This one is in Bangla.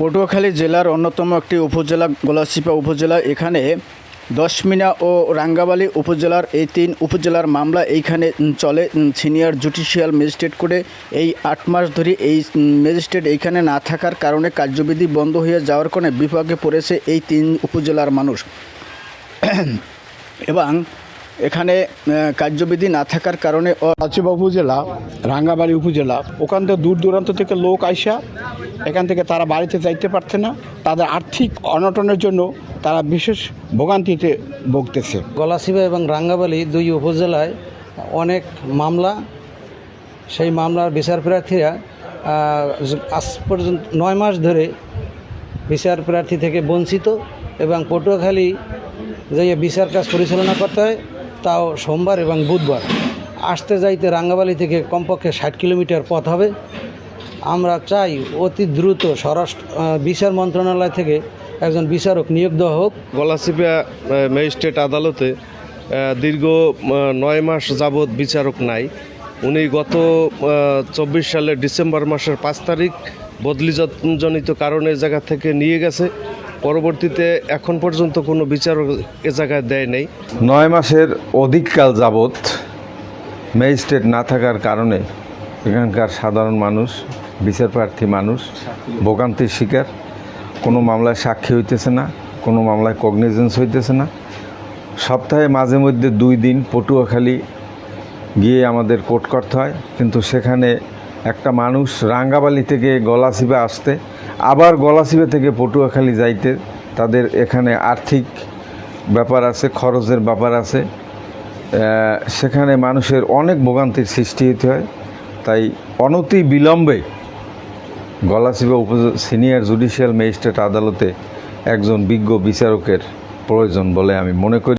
পটুয়াখালী জেলার অন্যতম একটি উপজেলা গলাচিপা উপজেলা। এখানে দশমিনা ও রাঙ্গাবালি উপজেলার এই তিন উপজেলার মামলা এইখানে চলে। সিনিয়র জুডিশিয়াল ম্যাজিস্ট্রেট করে এই আট মাস ধরে এই ম্যাজিস্ট্রেট এইখানে না থাকার কারণে কার্যবিধি বন্ধ হয়ে যাওয়ার কারণে বিভাগে পড়েছে এই তিন উপজেলার মানুষ। এবং এখানে কার্যবিধি না থাকার কারণে আচিবা উপজেলা রাঙ্গাবাড়ি উপজেলা ওখান থেকে দূর দূরান্ত থেকে লোক আইসা এখান থেকে তারা বাড়িতে যাইতে পারছে না। তাদের আর্থিক অনটনের জন্য তারা বিশেষ ভোগান্তিতে ভুগতেছে। গলাচিপা এবং রাঙ্গাবালি দুই উপজেলায় অনেক মামলা। সেই মামলার বিচার প্রার্থীরা আজ পর্যন্ত নয় মাস ধরে বিচার প্রার্থী থেকে বঞ্চিত এবং পটুয়াখালী যে বিচার কাজ পরিচালনা করতে হয়। তাও সোমবার এবং বুধবার। আসতে যাইতে রাঙ্গাবালি থেকে কমপক্ষে ষাট কিলোমিটার পথ হবে। আমরা চাই অতি দ্রুত স্বরাষ্ট্র বিচার মন্ত্রণালয় থেকে একজন বিচারক নিয়োগ দেওয়া হোক। গলাচিপা ম্যাজিস্ট্রেট আদালতে দীর্ঘ নয় মাস যাবৎ বিচারক নাই। উনি গত চব্বিশ সালের ডিসেম্বর মাসের পাঁচ তারিখ বদলিজনিত কারণে জায়গা থেকে নিয়ে গেছে। পরবর্তীতে এখন পর্যন্ত কোনো বিচারক এ জায়গায় দেয় নেই। নয় মাসের অধিককাল যাবৎ ম্যাজিস্ট্রেট না থাকার কারণে এখানকার সাধারণ মানুষ বিচারপ্রার্থী মানুষ, ভোগান্তির শিকার, কোনো মামলায় সাক্ষী হইতেছে না, কোনো মামলায় কগনিজেন্স হইতেছে না। সপ্তাহে মাঝে মধ্যে দুই দিন পটুয়াখালী গিয়ে আমাদের কোর্ট করতে হয়, কিন্তু সেখানে একটা মানুষ রাঙ্গাবালি থেকে গলাচিপে আসতে আবার গলাচিপে থেকে পটুয়াখালী যাইতে তাদের এখানে আর্থিক ব্যাপার আছে, খরচের ব্যাপার আছে। সেখানে মানুষের অনেক ভোগান্তির সৃষ্টি হতে হয়। তাই অনতি বিলম্বে গলাচিপা উপ সিনিয়র জুডিশিয়াল ম্যাজিস্ট্রেট আদালতে একজন বিজ্ঞ বিচারকের প্রয়োজন বলে আমি মনে করি।